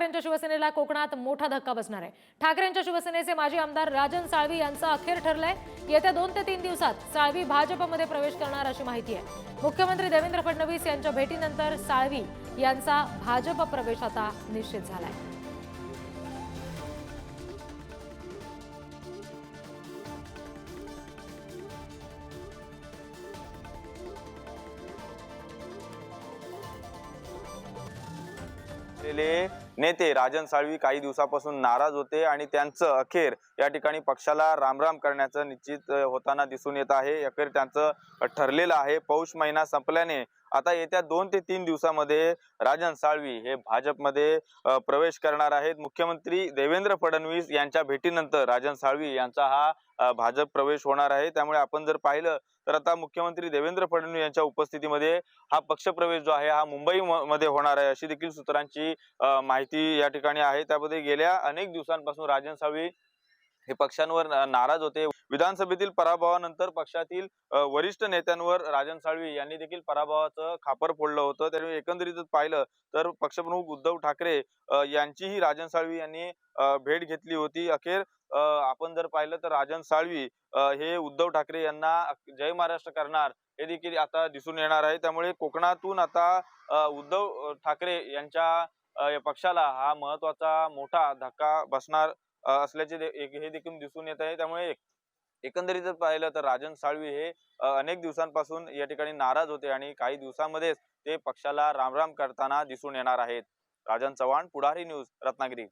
ठाकरेंच्या शिवसेनेला कोकणात मोठा धक्का बसणार आहे. ठाकरेंच्या शिवसेनेचे माजी आमदार राजन साळवी यांचं अखेर ठरलंय. येत्या दोन ते तीन दिवसात साळवी भाजपमध्ये प्रवेश करणार अशी माहिती आहे. मुख्यमंत्री देवेंद्र फडणवीस यांच्या भेटीनंतर साळवी यांचा भाजप प्रवेश आता निश्चित झालाय. असलेले नेते राजन साळवी काही दिवसापासून नाराज होते आणि त्यांचं अखेर या ठिकाणी पक्षाला रामराम करण्याचं निश्चित होताना दिसून येत आहे. अखेर त्यांचं ठरलेलं आहे. पौष महिना संपल्याने आता येत्या दोन ते तीन दिवसामध्ये राजन साळवी हे भाजपमध्ये प्रवेश करणार आहेत. मुख्यमंत्री देवेंद्र फडणवीस यांच्या भेटीनंतर राजन साळवी यांचा हा भाजप प्रवेश होणार आहे. त्यामुळे आपण जर पाहिलं तर आता मुख्यमंत्री देवेंद्र फडणवीस यांच्या उपस्थितीमध्ये हा पक्षप्रवेश जो आहे हा मुंबई म- मध्ये होणार आहे अशी देखील सूत्रांची माहिती या ठिकाणी आहे. त्यामध्ये गेल्या अनेक दिवसांपासून राजन साळवी हे पक्षांवर नाराज होते. विधानसभेतील पराभवानंतर पक्षातील वरिष्ठ नेत्यांवर राजन साळवी यांनी देखील पराभवाचं खापर फोडलं होतं. त्यामुळे एकंदरीतच पाहिलं तर पक्षप्रमुख उद्धव ठाकरे यांचीही राजन साळवी यांनी भेट घेतली होती. अखेर आपण जर पाहिलं तर राजन साळवी हे उद्धव ठाकरे यांना जय महाराष्ट्र करणार हे देखील आता दिसून येणार आहे. त्यामुळे कोकणातून आता उद्धव ठाकरे यांच्या पक्षाला हा महत्त्वाचा मोठा धक्का बसणार असल्याचे एक- हे देखील दिसून येत आहे. त्यामुळे एकंदरीतच पाहिलं तर राजन साळवी हे अनेक दिवसांपासून या ठिकाणी नाराज होते आणि काही दिवसांमध्येच ते पक्षाला रामराम करताना दिसून येणार आहेत. राजन चव्हाण पुढारी न्यूज रत्नागिरी.